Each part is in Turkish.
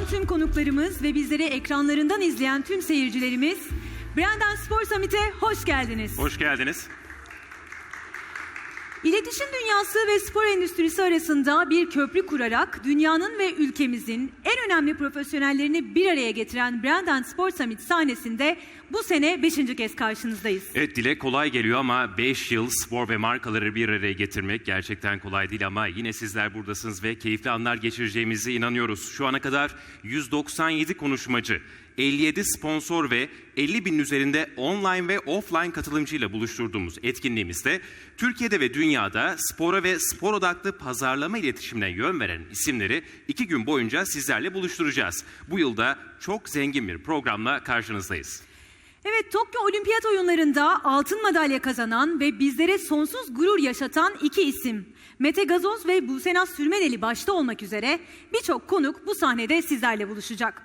olan tüm konuklarımız ve bizleri ekranlarından izleyen tüm seyircilerimiz, Brandon Spor Summit'e hoş geldiniz. Hoş geldiniz. İletişim dünyası ve spor endüstrisi arasında bir köprü kurarak dünyanın ve ülkemizin en önemli profesyonellerini bir araya getiren Brandon Spor Summit sahnesinde bu sene 5. kez karşınızdayız. Evet dile kolay geliyor ama 5 yıl spor ve markaları bir araya getirmek gerçekten kolay değil ama yine sizler buradasınız ve keyifli anlar geçireceğimize inanıyoruz. Şu ana kadar 197 konuşmacı, 57 sponsor ve 50 binin üzerinde online ve offline katılımcıyla buluşturduğumuz etkinliğimizde Türkiye'de ve dünyada spora ve spor odaklı pazarlama iletişimine yön veren isimleri iki gün boyunca sizlerle buluşturacağız. Bu yılda çok zengin bir programla karşınızdayız. Evet, Tokyo Olimpiyat Oyunlarında altın madalya kazanan ve bizlere sonsuz gurur yaşatan iki isim. Mete Gazoz ve Busenaz Sürmeneli başta olmak üzere birçok konuk bu sahnede sizlerle buluşacak.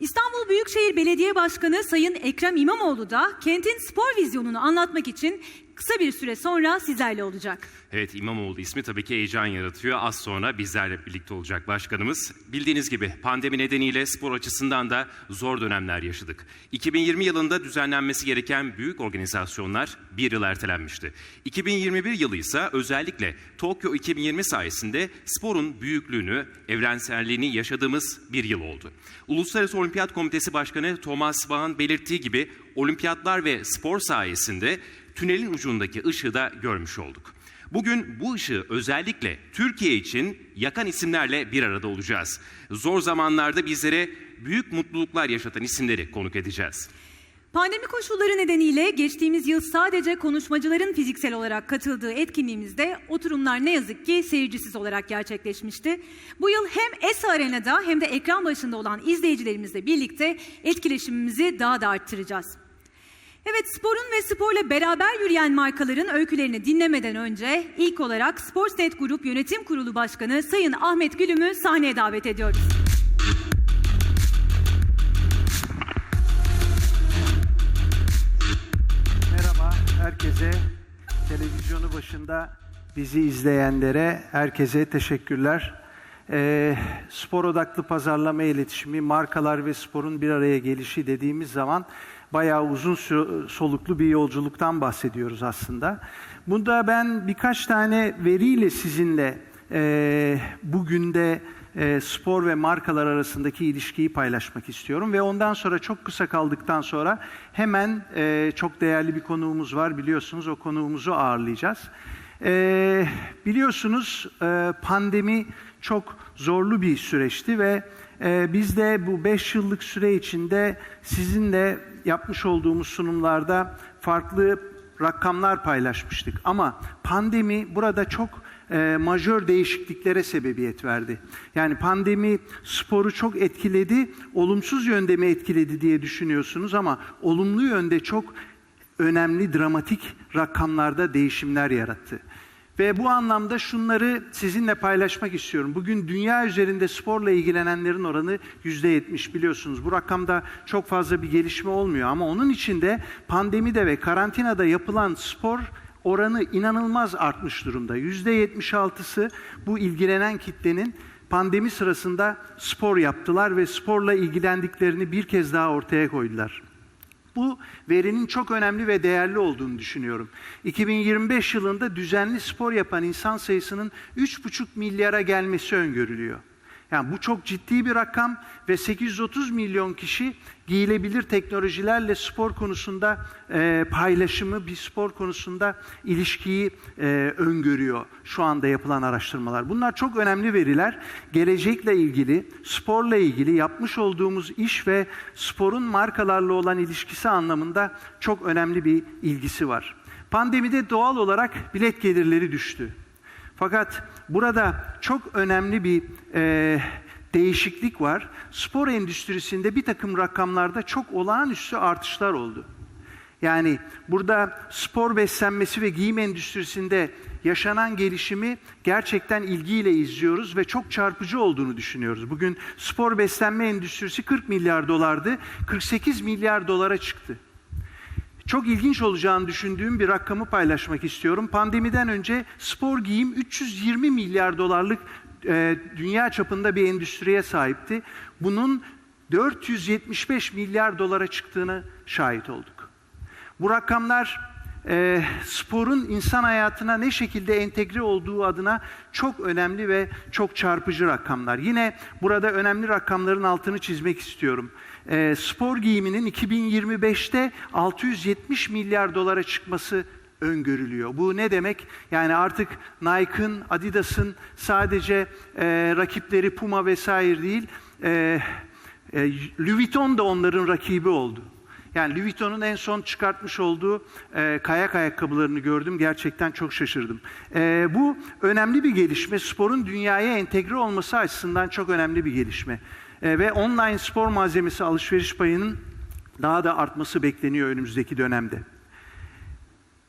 İstanbul Büyükşehir Belediye Başkanı Sayın Ekrem İmamoğlu da kentin spor vizyonunu anlatmak için kısa bir süre sonra sizlerle olacak. Evet İmamoğlu ismi tabii ki heyecan yaratıyor. Az sonra bizlerle birlikte olacak başkanımız. Bildiğiniz gibi pandemi nedeniyle spor açısından da zor dönemler yaşadık. 2020 yılında düzenlenmesi gereken büyük organizasyonlar bir yıl ertelenmişti. 2021 yılı ise özellikle Tokyo 2020 sayesinde sporun büyüklüğünü, evrenselliğini yaşadığımız bir yıl oldu. Uluslararası Olimpiyat Komitesi Başkanı Thomas Bach'ın belirttiği gibi olimpiyatlar ve spor sayesinde tünelin ucundaki ışığı da görmüş olduk. Bugün bu ışığı özellikle Türkiye için yakan isimlerle bir arada olacağız. Zor zamanlarda bizlere büyük mutluluklar yaşatan isimleri konuk edeceğiz. Pandemi koşulları nedeniyle geçtiğimiz yıl sadece konuşmacıların fiziksel olarak katıldığı etkinliğimizde oturumlar ne yazık ki seyircisiz olarak gerçekleşmişti. Bu yıl hem ESA Arena'da hem de ekran başında olan izleyicilerimizle birlikte etkileşimimizi daha da arttıracağız. Evet sporun ve sporla beraber yürüyen markaların öykülerini dinlemeden önce ilk olarak Sportsnet Grup Yönetim Kurulu Başkanı Sayın Ahmet Gülüm'ü sahneye davet ediyoruz. Merhaba herkese. Televizyonu başında bizi izleyenlere herkese teşekkürler. Ee, spor odaklı pazarlama iletişimi, markalar ve sporun bir araya gelişi dediğimiz zaman bayağı uzun soluklu bir yolculuktan bahsediyoruz aslında. Bunda ben birkaç tane veriyle sizinle e, bugün de e, spor ve markalar arasındaki ilişkiyi paylaşmak istiyorum ve ondan sonra çok kısa kaldıktan sonra hemen e, çok değerli bir konuğumuz var biliyorsunuz o konuğumuzu ağırlayacağız. E, biliyorsunuz e, pandemi çok zorlu bir süreçti ve e, biz de bu 5 yıllık süre içinde sizinle yapmış olduğumuz sunumlarda farklı rakamlar paylaşmıştık. Ama pandemi burada çok e, majör değişikliklere sebebiyet verdi. Yani pandemi sporu çok etkiledi, olumsuz yönde mi etkiledi diye düşünüyorsunuz ama olumlu yönde çok önemli dramatik rakamlarda değişimler yarattı. Ve bu anlamda şunları sizinle paylaşmak istiyorum. Bugün dünya üzerinde sporla ilgilenenlerin oranı %70 biliyorsunuz. Bu rakamda çok fazla bir gelişme olmuyor ama onun içinde pandemide ve karantinada yapılan spor oranı inanılmaz artmış durumda. %76'sı bu ilgilenen kitlenin pandemi sırasında spor yaptılar ve sporla ilgilendiklerini bir kez daha ortaya koydular. Bu verinin çok önemli ve değerli olduğunu düşünüyorum. 2025 yılında düzenli spor yapan insan sayısının 3,5 milyara gelmesi öngörülüyor. Yani bu çok ciddi bir rakam ve 830 milyon kişi giyilebilir teknolojilerle spor konusunda e, paylaşımı, bir spor konusunda ilişkiyi e, öngörüyor şu anda yapılan araştırmalar. Bunlar çok önemli veriler. Gelecekle ilgili, sporla ilgili yapmış olduğumuz iş ve sporun markalarla olan ilişkisi anlamında çok önemli bir ilgisi var. Pandemide doğal olarak bilet gelirleri düştü. Fakat burada çok önemli bir e, değişiklik var. Spor endüstrisinde bir takım rakamlarda çok olağanüstü artışlar oldu. Yani burada spor beslenmesi ve giyim endüstrisinde yaşanan gelişimi gerçekten ilgiyle izliyoruz ve çok çarpıcı olduğunu düşünüyoruz. Bugün spor beslenme endüstrisi 40 milyar dolardı, 48 milyar dolara çıktı. Çok ilginç olacağını düşündüğüm bir rakamı paylaşmak istiyorum. Pandemiden önce spor giyim 320 milyar dolarlık e, dünya çapında bir endüstriye sahipti. Bunun 475 milyar dolara çıktığını şahit olduk. Bu rakamlar e, sporun insan hayatına ne şekilde entegre olduğu adına çok önemli ve çok çarpıcı rakamlar. Yine burada önemli rakamların altını çizmek istiyorum. E, spor giyiminin 2025'te 670 milyar dolara çıkması öngörülüyor. Bu ne demek? Yani artık Nike'ın, Adidas'ın sadece e, rakipleri Puma vesaire değil, e, e, Louis Vuitton da onların rakibi oldu. Yani Louis Vuitton'un en son çıkartmış olduğu e, kayak ayakkabılarını gördüm. Gerçekten çok şaşırdım. E, bu önemli bir gelişme. Sporun dünyaya entegre olması açısından çok önemli bir gelişme. E, ve online spor malzemesi alışveriş payının daha da artması bekleniyor önümüzdeki dönemde.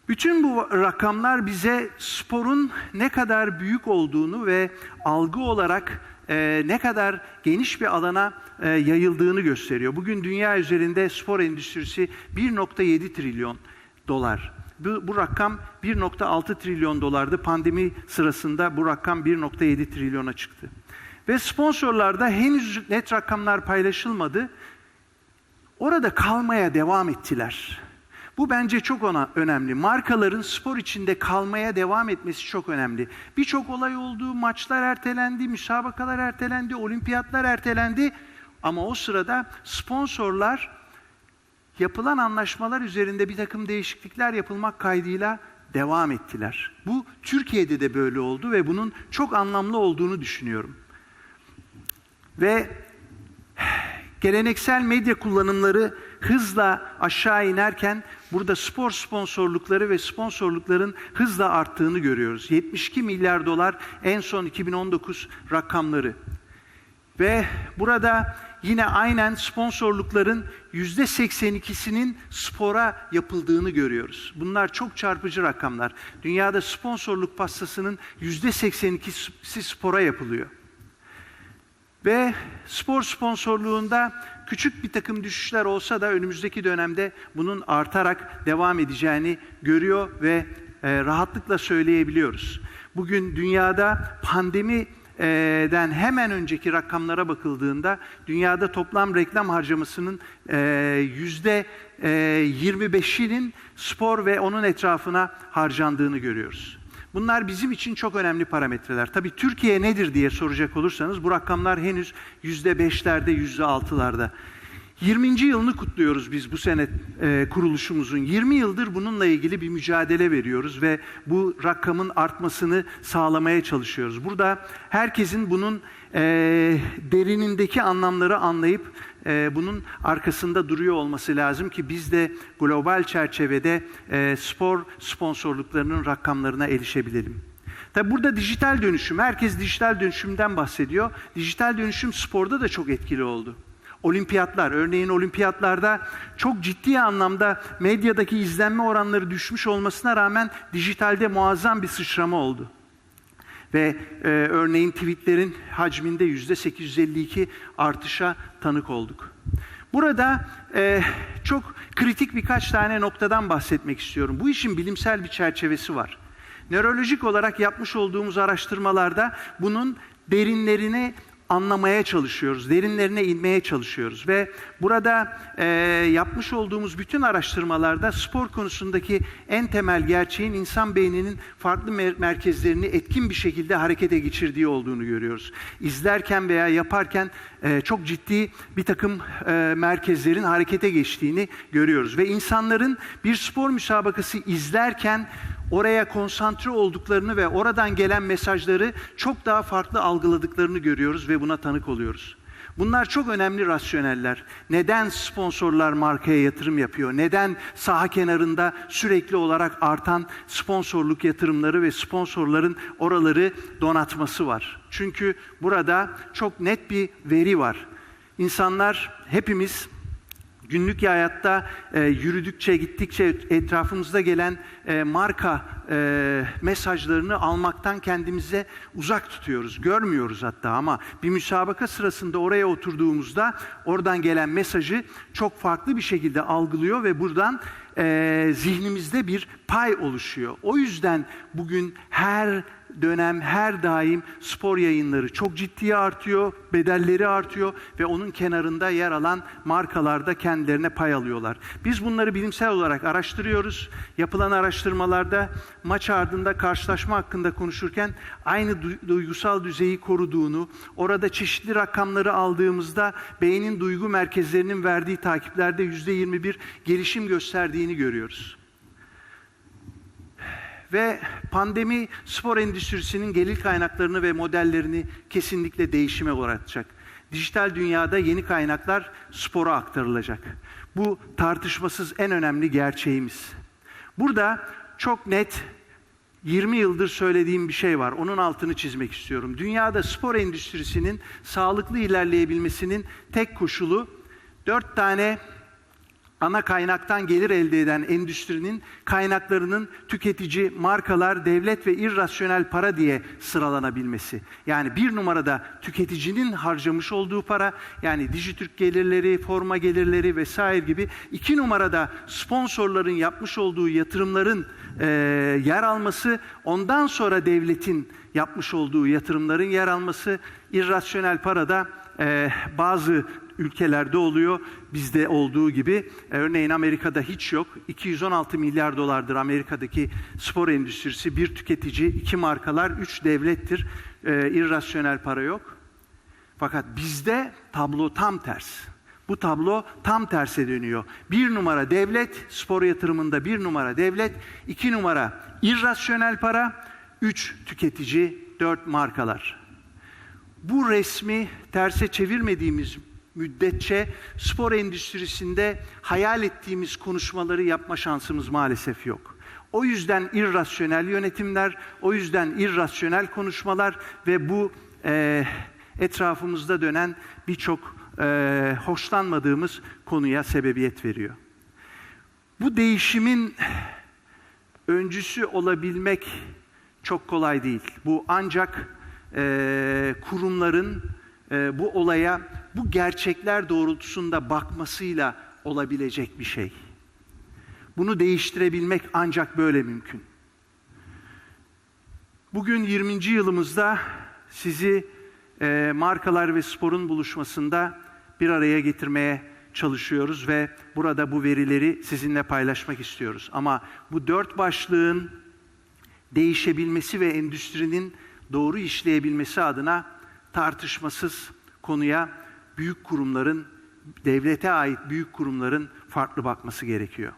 Bütün bu rakamlar bize sporun ne kadar büyük olduğunu ve algı olarak e, ne kadar geniş bir alana e, yayıldığını gösteriyor. Bugün dünya üzerinde spor endüstrisi 1.7 trilyon dolar. Bu, bu rakam 1.6 trilyon dolardı. Pandemi sırasında bu rakam 1.7 trilyona çıktı. Ve sponsorlarda henüz net rakamlar paylaşılmadı. Orada kalmaya devam ettiler. Bu bence çok ona önemli. Markaların spor içinde kalmaya devam etmesi çok önemli. Birçok olay oldu, maçlar ertelendi, müsabakalar ertelendi, olimpiyatlar ertelendi. Ama o sırada sponsorlar yapılan anlaşmalar üzerinde bir takım değişiklikler yapılmak kaydıyla devam ettiler. Bu Türkiye'de de böyle oldu ve bunun çok anlamlı olduğunu düşünüyorum. Ve geleneksel medya kullanımları hızla aşağı inerken burada spor sponsorlukları ve sponsorlukların hızla arttığını görüyoruz. 72 milyar dolar en son 2019 rakamları. Ve burada yine aynen sponsorlukların yüzde 82'sinin spora yapıldığını görüyoruz. Bunlar çok çarpıcı rakamlar. Dünyada sponsorluk pastasının yüzde 82'si spora yapılıyor. Ve spor sponsorluğunda küçük bir takım düşüşler olsa da önümüzdeki dönemde bunun artarak devam edeceğini görüyor ve e, rahatlıkla söyleyebiliyoruz. Bugün dünyada pandemiden hemen önceki rakamlara bakıldığında dünyada toplam reklam harcamasının e, yüzde 25'inin spor ve onun etrafına harcandığını görüyoruz. Bunlar bizim için çok önemli parametreler. Tabii Türkiye nedir diye soracak olursanız bu rakamlar henüz yüzde beşlerde, yüzde altılarda. 20. yılını kutluyoruz biz bu sene e, kuruluşumuzun. 20 yıldır bununla ilgili bir mücadele veriyoruz ve bu rakamın artmasını sağlamaya çalışıyoruz. Burada herkesin bunun e, derinindeki anlamları anlayıp e, bunun arkasında duruyor olması lazım ki biz de global çerçevede e, spor sponsorluklarının rakamlarına erişebilelim. Tabi burada dijital dönüşüm, herkes dijital dönüşümden bahsediyor. Dijital dönüşüm sporda da çok etkili oldu. Olimpiyatlar, örneğin olimpiyatlarda çok ciddi anlamda medyadaki izlenme oranları düşmüş olmasına rağmen dijitalde muazzam bir sıçrama oldu. Ve e, örneğin tweetlerin hacminde yüzde 852 artışa tanık olduk. Burada e, çok kritik birkaç tane noktadan bahsetmek istiyorum. Bu işin bilimsel bir çerçevesi var. Nörolojik olarak yapmış olduğumuz araştırmalarda bunun derinlerini anlamaya çalışıyoruz, derinlerine inmeye çalışıyoruz ve burada e, yapmış olduğumuz bütün araştırmalarda spor konusundaki en temel gerçeğin insan beyninin farklı mer- merkezlerini etkin bir şekilde harekete geçirdiği olduğunu görüyoruz. İzlerken veya yaparken e, çok ciddi bir takım e, merkezlerin harekete geçtiğini görüyoruz ve insanların bir spor müsabakası izlerken oraya konsantre olduklarını ve oradan gelen mesajları çok daha farklı algıladıklarını görüyoruz ve buna tanık oluyoruz. Bunlar çok önemli rasyoneller. Neden sponsorlar markaya yatırım yapıyor? Neden saha kenarında sürekli olarak artan sponsorluk yatırımları ve sponsorların oraları donatması var? Çünkü burada çok net bir veri var. İnsanlar hepimiz günlük hayatta e, yürüdükçe, gittikçe etrafımızda gelen e, marka e, mesajlarını almaktan kendimize uzak tutuyoruz. Görmüyoruz hatta ama bir müsabaka sırasında oraya oturduğumuzda oradan gelen mesajı çok farklı bir şekilde algılıyor ve buradan e, zihnimizde bir pay oluşuyor. O yüzden bugün her dönem her daim spor yayınları çok ciddiye artıyor, bedelleri artıyor ve onun kenarında yer alan markalarda kendilerine pay alıyorlar. Biz bunları bilimsel olarak araştırıyoruz. Yapılan araştırmalarda maç ardında karşılaşma hakkında konuşurken aynı du- duygusal düzeyi koruduğunu, orada çeşitli rakamları aldığımızda beynin duygu merkezlerinin verdiği takiplerde %21 gelişim gösterdiğini görüyoruz. Ve pandemi spor endüstrisinin gelir kaynaklarını ve modellerini kesinlikle değişime uğratacak. Dijital dünyada yeni kaynaklar spora aktarılacak. Bu tartışmasız en önemli gerçeğimiz. Burada çok net 20 yıldır söylediğim bir şey var. Onun altını çizmek istiyorum. Dünyada spor endüstrisinin sağlıklı ilerleyebilmesinin tek koşulu dört tane ana kaynaktan gelir elde eden endüstrinin kaynaklarının tüketici, markalar, devlet ve irrasyonel para diye sıralanabilmesi. Yani bir numarada tüketicinin harcamış olduğu para, yani Dijitürk gelirleri, forma gelirleri vesaire gibi. iki numarada sponsorların yapmış olduğu yatırımların e, yer alması, ondan sonra devletin yapmış olduğu yatırımların yer alması, irrasyonel parada e, bazı ülkelerde oluyor, bizde olduğu gibi. E, Örneğin Amerika'da hiç yok. 216 milyar dolardır Amerika'daki spor endüstrisi. Bir tüketici, iki markalar, üç devlettir. E, irrasyonel para yok. Fakat bizde tablo tam ters. Bu tablo tam terse dönüyor. Bir numara devlet, spor yatırımında bir numara devlet, iki numara irrasyonel para, üç tüketici, dört markalar. Bu resmi terse çevirmediğimiz müddetçe spor endüstrisinde hayal ettiğimiz konuşmaları yapma şansımız maalesef yok. O yüzden irrasyonel yönetimler, o yüzden irrasyonel konuşmalar ve bu e, etrafımızda dönen birçok e, hoşlanmadığımız konuya sebebiyet veriyor. Bu değişimin öncüsü olabilmek çok kolay değil. Bu ancak e, kurumların e, bu olaya bu gerçekler doğrultusunda bakmasıyla olabilecek bir şey. Bunu değiştirebilmek ancak böyle mümkün. Bugün 20. yılımızda sizi e, markalar ve sporun buluşmasında bir araya getirmeye çalışıyoruz ve burada bu verileri sizinle paylaşmak istiyoruz. Ama bu dört başlığın değişebilmesi ve endüstrinin doğru işleyebilmesi adına tartışmasız konuya büyük kurumların, devlete ait büyük kurumların farklı bakması gerekiyor.